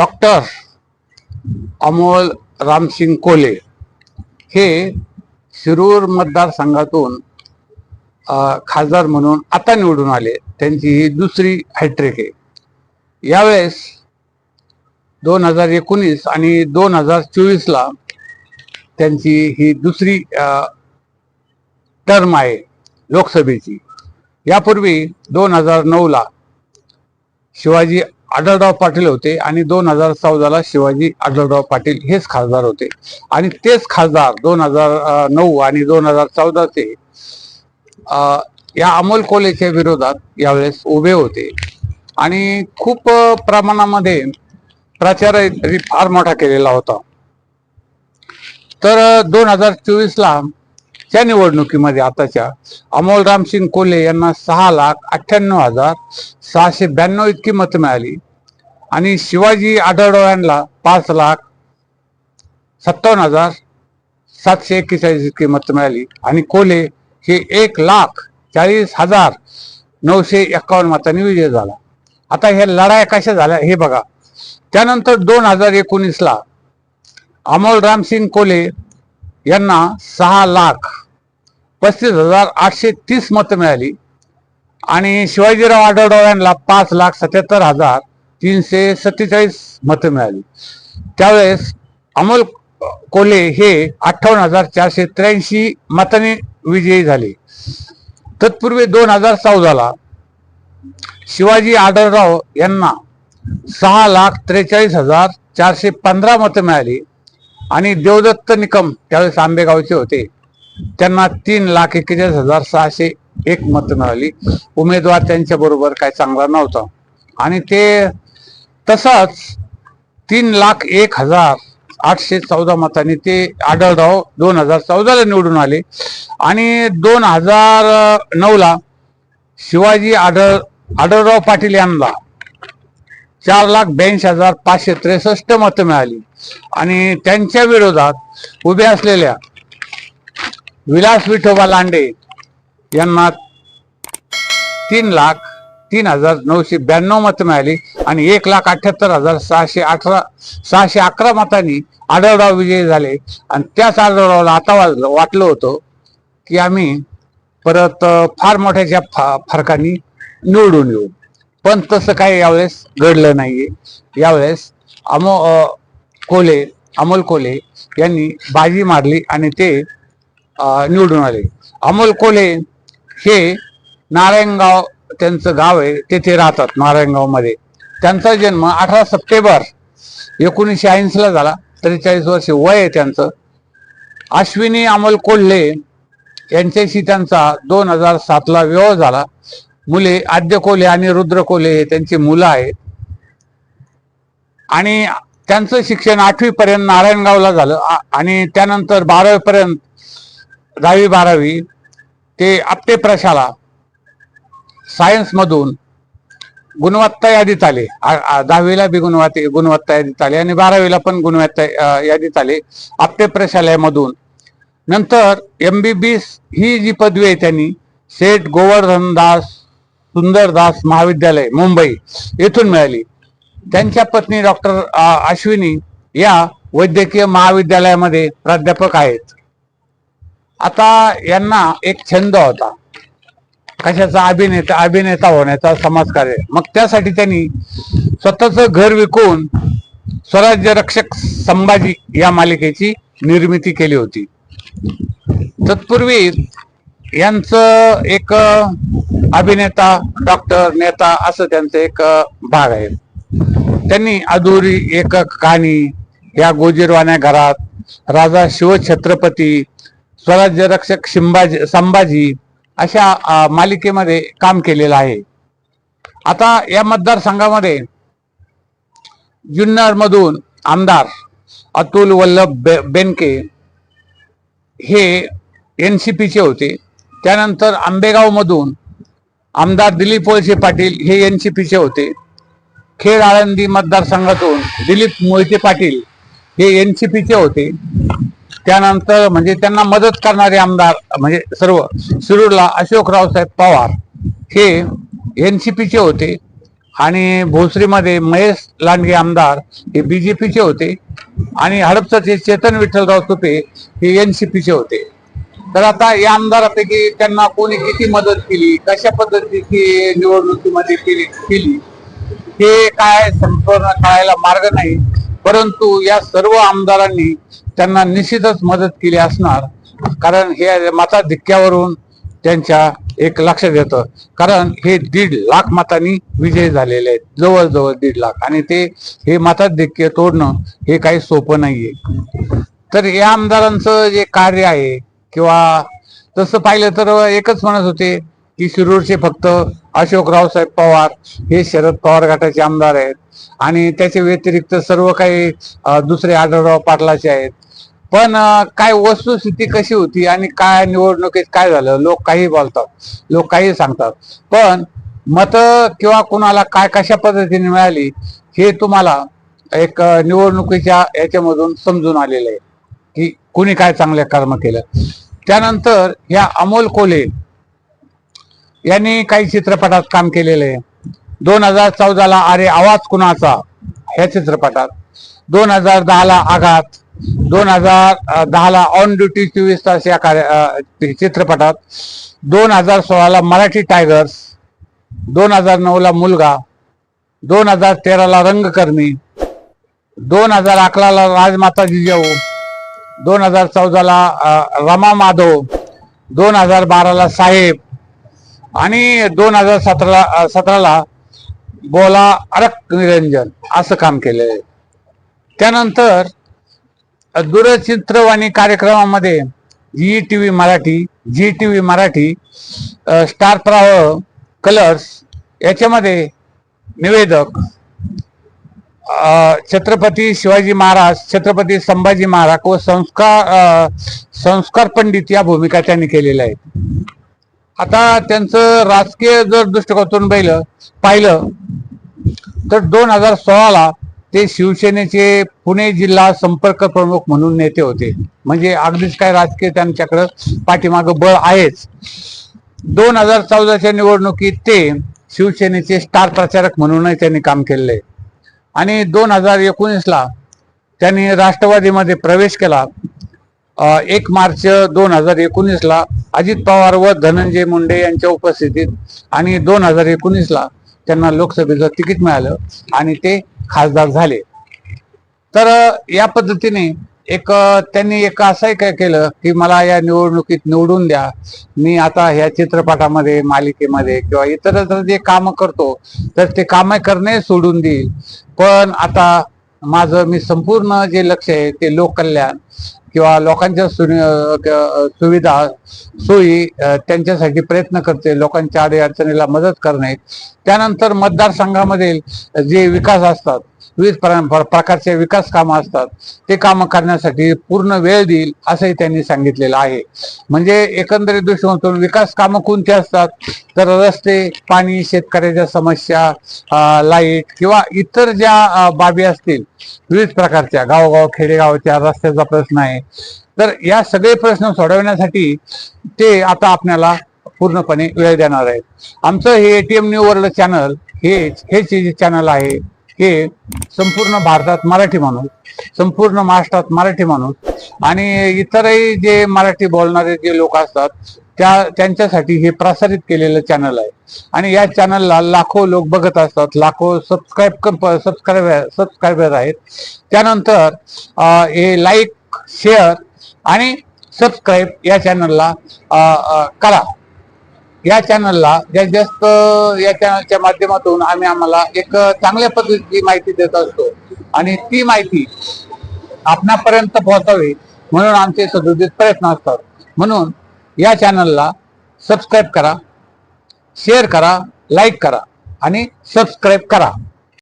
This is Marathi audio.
डॉक्टर अमोल रामसिंग कोले हे शिरूर मतदारसंघातून खासदार म्हणून आता निवडून आले. त्यांची ही दुसरी हॅट्रिक आहे. यावेळेस दोन हजार एकोणीस आणि दोन हजार चोवीसला त्यांची ही दुसरी टर्म आहे लोकसभेची. यापूर्वी दोन हजार नऊला शिवाजी आढळराव पाटील होते आणि दोन हजार चौदाला शिवाजी आढळराव पाटील हेच खासदार होते. आणि तेच खासदार दोन हजार नऊ आणि दोन हजार चौदाचे या अमोल कोलेच्या विरोधात यावेळेस उभे होते. आणि खूप प्रमाणामध्ये प्रचार फार मोठा केलेला होता. तर दोन हजार चोवीसला या निवडणुकीमध्ये आताच्या अमोल रामसिंग कोल्हे यांना सहा लाख अठ्ठ्याण्णव हजार सहाशे ब्याण्णव इतकी मतं मिळाली. आणि शिवाजी आढळराव यांना पाच लाख सत्तावन्न हजार सातशे एक्केचाळीस इतकी मतं मिळाली. आणि कोल्हे हे एक लाख चाळीस हजार नऊशे एक्कावन्न मतांनी विजय झाला. आता हे लढाया कशा झाल्या हे बघा. त्यानंतर दोन हजार एकोणीसला अमोल रामसिंग कोले यांना सहा लाख पस्तीस हजार आठशे तीस मतं मिळाली. आणि शिवाजीराव आढळराव यांना पाच लाख सत्याहत्तर हजार तीनशे सत्तेचाळीस मतं मिळाली. त्यावेळेस अमोल कोले हे अठ्ठावन्न हजार चारशे त्र्याऐंशी मतांनी विजयी झाले. तत्पूर्वी दोन हजार चौदाला शिवाजी आढळराव यांना सहा लाख त्रेचाळीस हजार चारशे पंधरा मतं मिळाली. आणि देवदत्त निकम त्यावेळेस आंबेगावचे होते. त्यांना तीन लाख एक्केचाळीस हजार सहाशे एक मतं मिळाली. उमेदवार त्यांच्या बरोबर काय चांगला नव्हता. आणि ते तसाच तीन लाख एक हजार आठशे चौदा मतांनी ते आढळराव दोन हजार चौदाला निवडून आले. आणि दोन हजार नऊला शिवाजी आढळ आढळराव पाटील यांना चार लाख ब्याऐंशी हजार पाचशे त्रेसष्ट मतं मिळाली. आणि त्यांच्या विरोधात उभे असलेल्या विलास विठोबा लांडे यांना तीन लाख तीन हजार नऊशे ब्याण्णव मतं मिळाली आणि एक लाख अठ्याहत्तर हजार सहाशे अठरा सहाशे अकरा मतांनी आढळराव विजयी झाले. आणि त्याच आढळरावला आता वाटलं होतं की आम्ही परत फार मोठ्याच्या फा फरकाने निवडून येऊ. पण तसं काही यावेळेस घडलं नाहीये. यावेळेस अमो कोले अमोल कोले यांनी बाजी मारली आणि ते निवडून आले. अमोल कोले हे नारायणगाव त्यांचं गाव आहे तेथे राहतात नारायणगावमध्ये. त्यांचा जन्म अठरा सप्टेंबर एकोणीसशे ऐंशीला झाला. त्रेचाळीस वर्ष वय आहे त्यांचं. अश्विनी अमोल कोल्हे यांच्याशी त्यांचा दोन हजार सातला विवाह झाला. मुले आद्य कोल्हे आणि रुद्र कोल्हे हे त्यांची मुलं आहेत. आणि त्यांचं शिक्षण आठवीपर्यंत नारायणगावला झालं. आणि त्यानंतर बारावीपर्यंत दहावी बारावी ते आपटे प्रशाला सायन्समधून गुणवत्ता यादीत आले. दहावीला बी गुणवत्ता गुणवत्ता यादीत आले आणि बारावीला पण गुणवत्ता यादीत आले आपटे प्रशालयामधून. नंतर एम बी बी ही जी पदवी आहे त्यांनी सेठ गोवर्धनदास सुंदरदास महाविद्यालय मुंबई येथून मिळाली. त्यांच्या पत्नी डॉक्टर अश्विनी या वैद्यकीय महाविद्यालयामध्ये प्राध्यापक आहेत. आता यांना एक छंद होता. कशाचा अभिनेता अभिनेता होण्याचा समाजकार्य. मग त्यासाठी त्यांनी स्वतःच घर विकून स्वराज्य रक्षक संभाजी या मालिकेची निर्मिती केली होती. तत्पूर्वी यांचं एक अभिनेता डॉक्टर नेता असं त्यांचं एक भाग आहे. त्यांनी अधुरी एक कहाणी या गोजीरवाण्या घरात राजा शिवछत्रपती स्वराज्य रक्षक शिंबाजी संभाजी अशा मालिकेमध्ये काम केलेलं आहे. आता या मतदारसंघामध्ये जुन्नरमधून आमदार अतुल वल्लभ बे- बेनके हे एन सी पीचे होते. त्यानंतर आंबेगावमधून आमदार दिलीप वळसे पाटील हे एन सी पीचे होते. खेड आळंदी मतदारसंघातून दिलीप मोहिते पाटील हे एन सी पीचे होते. त्यानंतर म्हणजे त्यांना मदत करणारे आमदार म्हणजे सर्व शिरूरला अशोकराव साहेब पवार हे एन सी पीचे होते आणि भोसरीमध्ये महेश लांडगे आमदार हे बी जे पीचे होते आणि हडपसरचे चेतन विठ्ठलराव तुपे हे एन सी पीचे होते. तर आता या आमदारापैकी त्यांना कोणी किती मदत केली कशा पद्धतीची निवडणुकीमध्ये केली केली हे काय संपूर्ण कळायला मार्ग नाही. परंतु या सर्व आमदारांनी त्यांना निश्चितच मदत केली असणार. कारण हे मताधिक्यावरून त्यांच्या एक लक्षात येतं कारण हे दीड लाख मतांनी विजयी झालेले आहेत. जवळजवळ दीड लाख. आणि ते हे मताधिक्य तोडणं हे काही सोपं नाहीये. तर या आमदारांचं जे कार्य आहे किंवा तसं पाहिलं तर एकच म्हणत होते की शिरूरचे फक्त अशोकराव साहेब पवार हे शरद पवार गटाचे आमदार आहेत. आणि त्याच्या व्यतिरिक्त सर्व काही दुसरे आढळराव पाटलाचे आहेत. पण काय वस्तुस्थिती कशी होती आणि काय निवडणुकीत काय झालं लोक काही बोलतात लोक काही सांगतात. पण मत किंवा कुणाला काय कशा पद्धतीने मिळाली हे तुम्हाला एक निवडणुकीच्या याच्यामधून समजून आलेलं आहे. की कुणी काय चांगले कर्म केलं. त्यानंतर या अमोल कोले यांनी काही चित्रपटात काम केलेले. आहे दोन हजार चौदाला अरे आवाज कुणाचा? ह्या चित्रपटात. दोन हजार दहाला आघात. दोन हजार दहाला ऑन ड्युटी चोवीस तास या कार्य चित्रपटात. दोन हजार सोळाला मराठी टायगर्स. दोन हजार नऊला मुलगा. दोन हजार तेराला रंगकर्मी. दोन हजार अकराला राजमाता जिजाऊ दोन हजार चौदाला रमा माधव. दोन हजार बाराला साहेब. आणि दोन हजार सतराला सतराला बोला अरक निरंजन असं काम केलंय. त्यानंतर दूरचित्रवाणी कार्यक्रमामध्ये Zee T V Marathi Zee T V Marathi Star Pravah Colors याच्यामध्ये निवेदक छत्रपती शिवाजी महाराज छत्रपती संभाजी महाराज व संस्कार संस्कार पंडित या भूमिका त्यांनी केलेल्या आहेत. आता त्यांचं राजकीय जर दृष्टिकोनातून पाहिलं पाहिलं तर दोन हजार सोळाला ते शिवसेनेचे पुणे जिल्हा संपर्क प्रमुख म्हणून नेते होते. म्हणजे अगदीच काय राजकीय त्यांच्याकडं पाठीमागं बळ आहेच. दोन हजार चौदाच्या निवडणुकीत ते शिवसेनेचे स्टार प्रचारक म्हणूनही त्यांनी काम केलेलं. आहे आणि दोन हजार एकोणीसला त्यांनी राष्ट्रवादीमध्ये प्रवेश केला. एक मार्च दोन हजार एकोणीसला अजित पवार व धनंजय मुंडे यांच्या उपस्थितीत आणि दोन हजार एकोणीसला त्यांना लोकसभेचं तिकीट मिळालं आणि ते खासदार झाले. तर या पद्धतीने एक त्यांनी एक असंही काय केलं की मला या निवडणुकीत निवडून द्या. मी आता ह्या चित्रपटामध्ये मालिकेमध्ये किंवा इतर जे काम करतो तर ते काम करणे सोडून देईल. पण आता माझं मी संपूर्ण जे लक्ष आहे ते लोककल्याण किंवा लोकांच्या सुनि- सुविधा सोयी त्यांच्यासाठी प्रयत्न करते लोकांच्या अडीअडचणीला मदत करणे. त्यानंतर मतदारसंघामधील जे विकास असतात विविध प्रकारचे विकास कामं असतात. ते कामं करण्यासाठी पूर्ण वेळ देईल असंही त्यांनी सांगितलेलं आहे. म्हणजे एकंदरीत दृष्टिकोनातून विकास कामं कोणती असतात? तर रस्ते पाणी शेतकऱ्याच्या समस्या लाइट किंवा इतर ज्या बाबी असतील विविध प्रकारच्या गावोगाव खेडेगावच्या रस्त्याचा प्रश्न आहे. तर या सगळे प्रश्न सोडवण्यासाठी ते आता आपल्याला पूर्णपणे वेळ देणार आहेत. आमचं हे एटीएम न्यू वर्ल्ड चॅनल हे हे जे चॅनल आहे हे संपूर्ण भारतात मराठी माणूस संपूर्ण महाराष्ट्रात मराठी माणूस आणि इतरही जे मराठी बोलणारे जे लोक असतात त्या त्यांच्यासाठी हे प्रसारित केलेलं चॅनल आहे. आणि या चॅनलला लाखो लोक बघत असतात लाखो सबस्क्राईब सबस्क्राईबर सबस्क्रायबर आहेत. त्यानंतर हे लाईक शेअर आणि सबस्क्राईब या चॅनलला करा. या चॅनलला जास्तीत जास्त या चॅनलच्या माध्यमातून आम्ही आम्हाला एक चांगल्या पद्धतीची माहिती देत असतो. आणि ती माहिती आपणापर्यंत पोहोचावी म्हणून आमचे सदोदित प्रयत्न असतात. म्हणून या चॅनलला सबस्क्राईब करा शेअर करा लाईक करा आणि सबस्क्राईब करा.